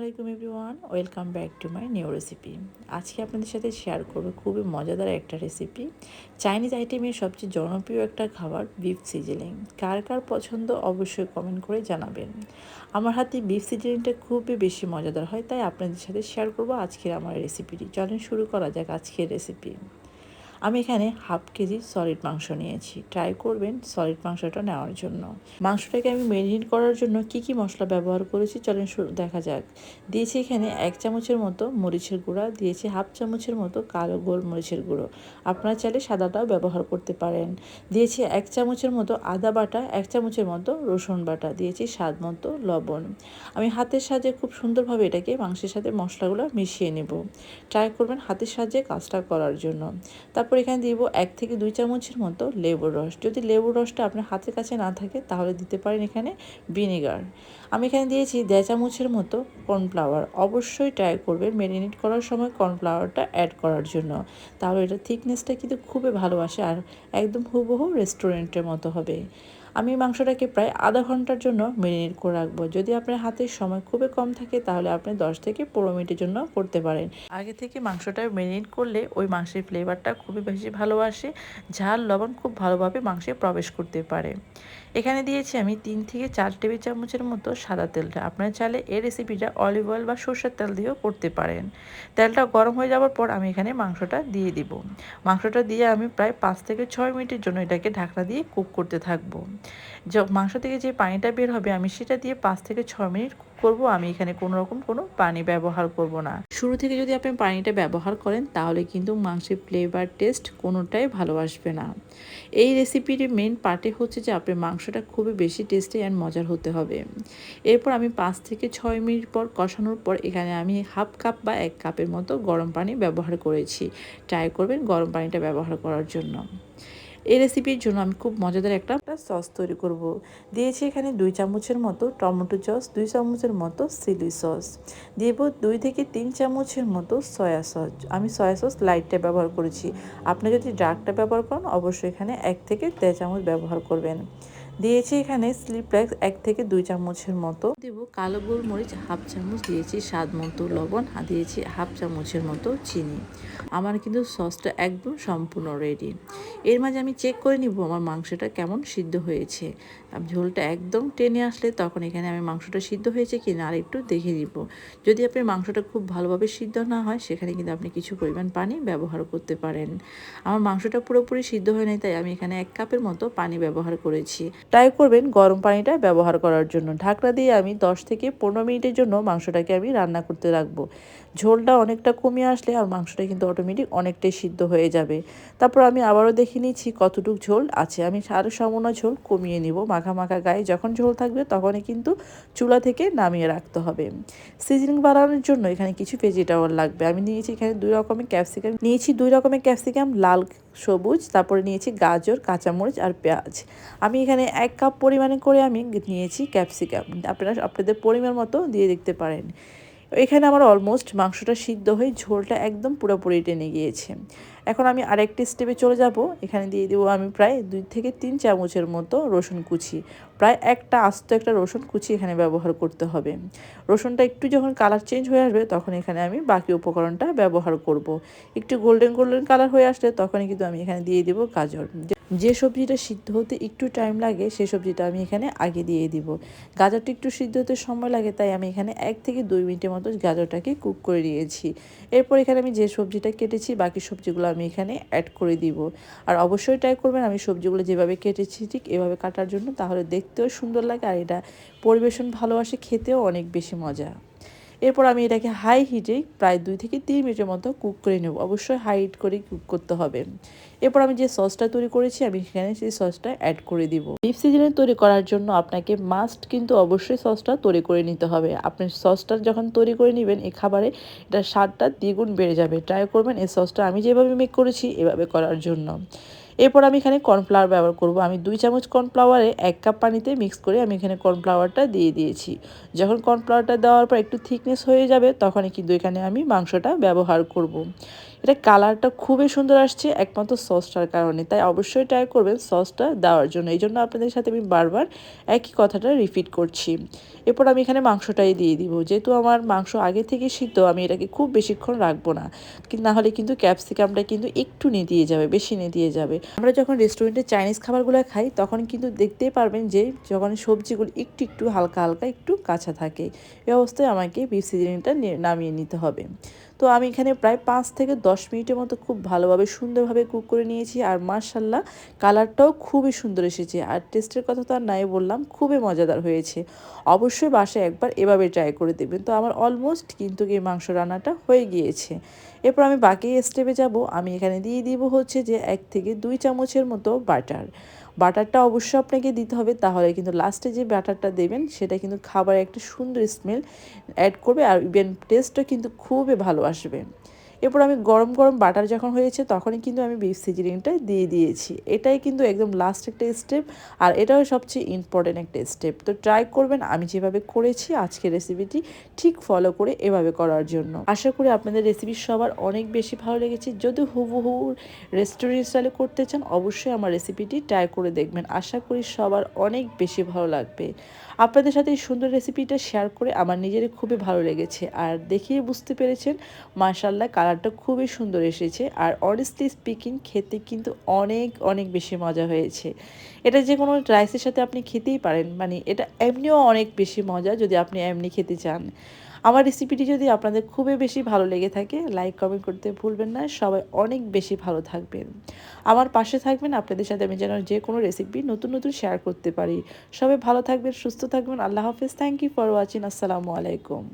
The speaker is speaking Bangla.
আলাইকুম everyone welcome back to my new recipe আজকে আপনাদের সাথে শেয়ার করব খুবই মজাদার একটা রেসিপি চাইনিজ আইটেমের সবচেয়ে জনপ্রিয় একটা খাবার বিফ সিজলিং কার কার পছন্দ অবশ্যই কমেন্ট করে জানাবেন। আমার হাতে বিফ সিজলিংটা খুবই বেশি মজাদার হয়, তাই আপনাদের সাথে শেয়ার করব আজকের আমার রেসিপিটি চলেন শুরু করা যাক আজকের রেসিপি আমি এখানে হাফ কেজি সলিড মাংস নিয়েছি। ট্রাই করবেন সলিড মাংসটা নেওয়ার জন্য। মাংসটাকে আমি মেরিনেট করার জন্য কি কি মশলা ব্যবহার করেছি চলেন দেখা যাক। দিয়েছি এখানে এক চামচের মতো মরিচের গুঁড়া, দিয়েছি হাফ চামচের মতো কালো গোল মরিচের গুঁড়ো। আপনারা চাইলে সাদাটাও ব্যবহার করতে পারেন। দিয়েছি এক চামচের মতো আদা বাটা, এক চামচের মতো রসুন বাটা, দিয়েছি স্বাদ মতো লবণ। আমি হাতের সাহায্যে খুব সুন্দরভাবে এটাকে মাংসের সাথে মশলাগুলো মিশিয়ে নেব। ট্রাই করবেন হাতের সাহায্যে কাজটা করার জন্য। তারপর তারপর এখানে দিব এক থেকে দুই চামচের মতো লেবুর রস। যদি লেবুর রসটা আপনার হাতের কাছে না থাকে, তাহলে দিতে পারেন এখানে ভিনেগার। আমি এখানে দিয়েছি দেড় চামচের মতো কর্নফ্লাওয়ার। অবশ্যই ট্রাই করবেন ম্যারিনেট করার সময় কর্নফ্লাওয়ারটা অ্যাড করার জন্য। তাহলে এটা থিকনেসটা কিন্তু খুবই ভালোবাসে আর একদম হুবহু রেস্টুরেন্টের মতো হবে। আমি মাংসটাকে প্রায় আধা ঘণ্টার জন্য মেরিনেট করে রাখব। যদি আপনার হাতের সময় খুবই কম থাকে, তাহলে আপনি দশ থেকে পনেরো মিনিটের জন্য করতে পারেন। আগে থেকে মাংসটা মেরিনেট করলে ওই মাংসের ফ্লেভারটা খুবই বেশি ভালোবাসে ঝাল, লবণ খুব ভালোভাবে মাংসে প্রবেশ করতে পারে। এখানে দিয়েছি আমি তিন থেকে চার টেবিল চামচের মতো সাদা তেলটা। আপনারা চাইলে এই রেসিপিটা অলিভ অয়েল বা সর্ষের তেল দিয়েও করতে পারেন। তেলটা গরম হয়ে যাওয়ার পর আমি এখানে মাংসটা দিয়ে দিব। মাংসটা দিয়ে আমি প্রায় পাঁচ থেকে ছয় মিনিটের জন্য এটাকে ঢাকনা দিয়ে কুক করতে থাকব। মাংস থেকে যে পানিটা বের হবে, আমি সেটা দিয়ে পাঁচ থেকে ছয় মিনিট করব। আমি এখানে কোনো রকম কোনো পানি ব্যবহার করব না। শুরু থেকে যদি আপনি পানিটা ব্যবহার করেন, তাহলে কিন্তু মাংসের ফ্লেভার টেস্ট কোনোটাই ভালো আসবে না। এই রেসিপির মেন পার্টে হচ্ছে যে, আপনার মাংসটা খুবই বেশি টেস্টি অ্যান্ড মজার হতে হবে। এরপর আমি পাঁচ থেকে ছয় মিনিট পর কষানোর পর, এখানে আমি হাফ কাপ বা এক কাপের মতো গরম পানি ব্যবহার করেছি। ট্রাই করবেন গরম পানিটা ব্যবহার করার জন্য। এই রেসিপির জন্য আমি খুব মজাদার একটা সস তৈরি করব। দিয়েছি এখানে দুই চামচের মতো টমেটো সস দুই চামচের মতো সিলি সস দেব দুই থেকে তিন চামচের মতো সয়া সস আমি সয়া সস লাইটটা ব্যবহার করেছি। আপনি যদি ডার্কটা ব্যবহার করেন, অবশ্যই এখানে এক থেকে দেড় চামচ ব্যবহার করবেন। দিয়েছি এখানে স্লিপ্লেক্স এক থেকে দুই চামচের মতো। দেব কালো গোলমরিচ, হাফ চামচ দিয়েছি স্বাদ মতো লবণ, আর দিয়েছি হাফ চামচের মতো চিনি। আমার কিন্তু সসটা একদম সম্পূর্ণ রেডি এর মাঝে আমি চেক করে নিব আমার মাংসটা কেমন সিদ্ধ হয়েছে। ঝোলটা একদম টেনে আসলে তখন এখানে আমি মাংসটা সিদ্ধ হয়েছে কি না আর একটু দেখে দিব যদি আপনি মাংসটা খুব ভালোভাবে সিদ্ধ না হয়, সেখানে কিন্তু আপনি কিছু পরিমাণ পানি ব্যবহার করতে পারেন। আমার মাংসটা পুরোপুরি সিদ্ধ হয় নাই, তাই আমি এখানে এক কাপের মতো পানি ব্যবহার করেছি। ট্রাই করবেন গরম পানিটা ব্যবহার করার জন্য। ঢাকনা দিয়ে আমি দশ থেকে পনেরো মিনিটের জন্য মাংসটাকে আমি রান্না করতে রাখব। ঝোলটা অনেকটা কমিয়ে আসলে আর মাংসটা কিন্তু অটোমেটিক অনেকটাই সিদ্ধ হয়ে যাবে। তারপর আমি আবারও দেখে নিচ্ছি কতটুক ঝোল আছে। আমি আরও সামান্য ঝোল কমিয়ে নিব মাখা মাখা গায়ে। যখন ঝোল থাকবে তখনই কিন্তু চুলা থেকে নামিয়ে রাখতে হবে। সিজনিং বাড়ানোর জন্য এখানে কিছু ভেজিটেবল লাগবে। আমি নিয়েছি এখানে দুই রকমের ক্যাপসিকাম নিয়েছি দুই রকমের ক্যাপসিকাম লাল সবুজ, তারপরে নিয়েছি গাজর, কাঁচামরিচ আর পেঁয়াজ। আমি এখানে এক কাপ পরিমাণে করে আমি নিয়েছি ক্যাপসিকাম আপনারা, আপনাদের পরিমাণ মতো দিয়ে দেখতে পারেন। এখানে আমার অলমোস্ট মাংসটা সিদ্ধ হয়ে ঝোলটা একদম পুরোপুরি টেনে গিয়েছে। এখন আমি আরেকটি স্টেপে চলে যাব। এখানে দিয়ে দেবো আমি প্রায় দুই থেকে তিন চামচের মতো রসুন কুচি। প্রায় একটা আস্ত একটা রসুন কুচি এখানে ব্যবহার করতে হবে। রসুনটা একটু যখন কালার চেঞ্জ হয়ে আসবে, তখন এখানে আমি বাকি উপকরণটা ব্যবহার করব। একটু গোল্ডেন গোল্ডেন কালার হয়ে আসলে তখনই কিন্তু আমি এখানে দিয়ে দেবো গাজর। যে সবজিটা সিদ্ধ হতে একটু টাইম লাগে সেই সবজিটা আমি এখানে আগে দিয়ে দিব। গাজরটা একটু সিদ্ধ হতে সময় লাগে, তাই আমি এখানে এক থেকে দুই মিনিটের মতো গাজরটাকে কুক করে দিয়েছি এরপর এখানে আমি যে সবজিটা কেটেছি, বাকি সবজিগুলো আমি এখানে অ্যাড করে দিব। আর অবশ্যই ট্রাই করবেন, আমি সবজিগুলো যেভাবে কেটেছি ঠিক এভাবে কাটার জন্য, তাহলে দেখতেও সুন্দর লাগে আর এটা পরিবেশন ভালোবাসে, খেতেও অনেক বেশি মজা। এরপর আমি এটাকে হাই হিটে প্রায় দুই থেকে তিন মিনিটের মতো কুক করে নেব। অবশ্যই হাই হিট করে কুক করতে হবে। এরপর আমি যে সসটা তৈরি করেছি, আমি সেখানে সেই সসটা অ্যাড করে দিব। বিফ সিজনে তৈরি করার জন্য আপনাকে মাস্ট কিন্তু অবশ্যই সসটা তৈরি করে নিতে হবে। আপনি সসটা যখন তৈরি করে নেবেন এই খাবারে এটা স্বাদটা দ্বিগুণ বেড়ে যাবে। ট্রাই করবেন এই সসটা আমি যেভাবে মেক করেছি, এভাবে করার জন্য। এরপর আমি এখানে কর্নফ্লাওয়ার ব্যবহার করব আমি দুই চামচ কর্নফ্লাওয়ারে এক কাপ পানিতে মিক্স করে আমি এখানে কর্নফ্লাওয়ারটা দিয়ে দিয়েছি যখন কর্নফ্লাওয়ারটা দেওয়ার পর একটু থিকনেস হয়ে যাবে, তখনই কিন্তু এখানে আমি মাংসটা ব্যবহার করব। এটা কালারটা খুবই সুন্দর আসছে, একমাত্র সসটার কারণে। তাই অবশ্যই ট্রাই করবেন সসটা দেওয়ার জন্য। এই জন্য আপনাদের সাথে আমি বারবার একই কথাটা রিপিট করছি। এরপর আমি এখানে মাংসটাই দিয়ে দিব। যেহেতু আমার মাংস আগে থেকে সিদ্ধ, আমি এটাকে খুব বেশিক্ষণ রাখব না। না হলে কিন্তু ক্যাপসিকামটা কিন্তু একটু দিয়ে যাবে, বেশি দিয়ে যাবে। আমরা যখন রেস্টুরেন্টে চাইনিজ খাবারগুলো খাই, তখন কিন্তু দেখতেই পারবেন যে, যখন সবজিগুলো একটু একটু হালকা হালকা একটু কাঁচা থাকে, এই অবস্থায় আমাকে বিফ সিজনিংটা নামিয়ে নিতে হবে। তো আমি এখানে প্রায় পাঁচ থেকে দশ মিনিটের মতো খুব ভালোভাবে, সুন্দরভাবে কুক করে নিয়েছি আর মার্শাল্লাহ কালারটাও খুবই সুন্দর এসেছে। আর টেস্টের কথা তো আর নাই বললাম, খুবই মজাদার হয়েছে। অবশ্যই বাসায় একবার এভাবে ট্রাই করে দেবেন তো আমার অলমোস্ট কিন্তু এই মাংস রান্নাটা হয়ে গিয়েছে। এরপর আমি বাকি স্টেপে যাব। আমি এখানে দিয়ে দিব হচ্ছে যে এক থেকে দুই চামচের মতো বাটার বাটারটা অবশ্যই আপনাকে দিতে হবে, তাহলে কিন্তু লাস্টে যে বাটারটা দেবেন, সেটা কিন্তু খাবারে একটা সুন্দর স্মেল অ্যাড করবে আর ইভেন টেস্টও কিন্তু খুবই ভালো আসবে। এরপর আমি গরম গরম বাটার যখন হয়েছে তখনই কিন্তু আমি বিফ সিজনিংটা দিয়ে দিয়েছি। এটাই কিন্তু একদম লাস্ট একটা স্টেপ আর এটাও সবচেয়ে ইম্পর্টেন্ট একটা স্টেপ তো ট্রাই করবেন, আমি যেভাবে করেছি আজকের রেসিপিটি ঠিক ফলো করে এভাবে করার জন্য। আশা করি আপনাদের রেসিপি সবার অনেক বেশি ভালো লেগেছে। যদি হুবহু রেস্টুরেন্ট স্টাইলে করতে চান, অবশ্যই আমার রেসিপিটি ট্রাই করে দেখবেন। আশা করি সবার অনেক বেশি ভালো লাগবে। আপনাদের সাথে এই সুন্দর রেসিপিটা শেয়ার করে আমার নিজেরই খুবই ভালো লেগেছে। আর দেখিয়ে বুঝতে পেরেছেন মাশাল্লাহ কালারটা খুবই সুন্দর এসেছে। আর অনেস্টলি স্পিকিং খেতে কিন্তু অনেক অনেক বেশি মজা হয়েছে। এটা যে কোনো রাইসের সাথে আপনি খেতেই পারেন। মানে এটা এমনিও অনেক বেশি মজা যদি আপনি এমনি খেতে চান। আমার রেসিপিটি যদি আপনাদের খুবই বেশি ভালো লেগে থাকে লাইক কমেন্ট করতে ভুলবেন না। সবাই অনেক বেশি ভালো থাকবেন। আমার পাশে থাকবেন, আপনাদের সাথে আমি যেন যে কোনো রেসিপি নতুন নতুন শেয়ার করতে পারি। সবাই ভালো থাকবেন, সুস্থ থাকবেন। আল্লাহ হাফিজ। থ্যাংক ইউ ফর ওয়াচিং আসসালামু আলাইকুম।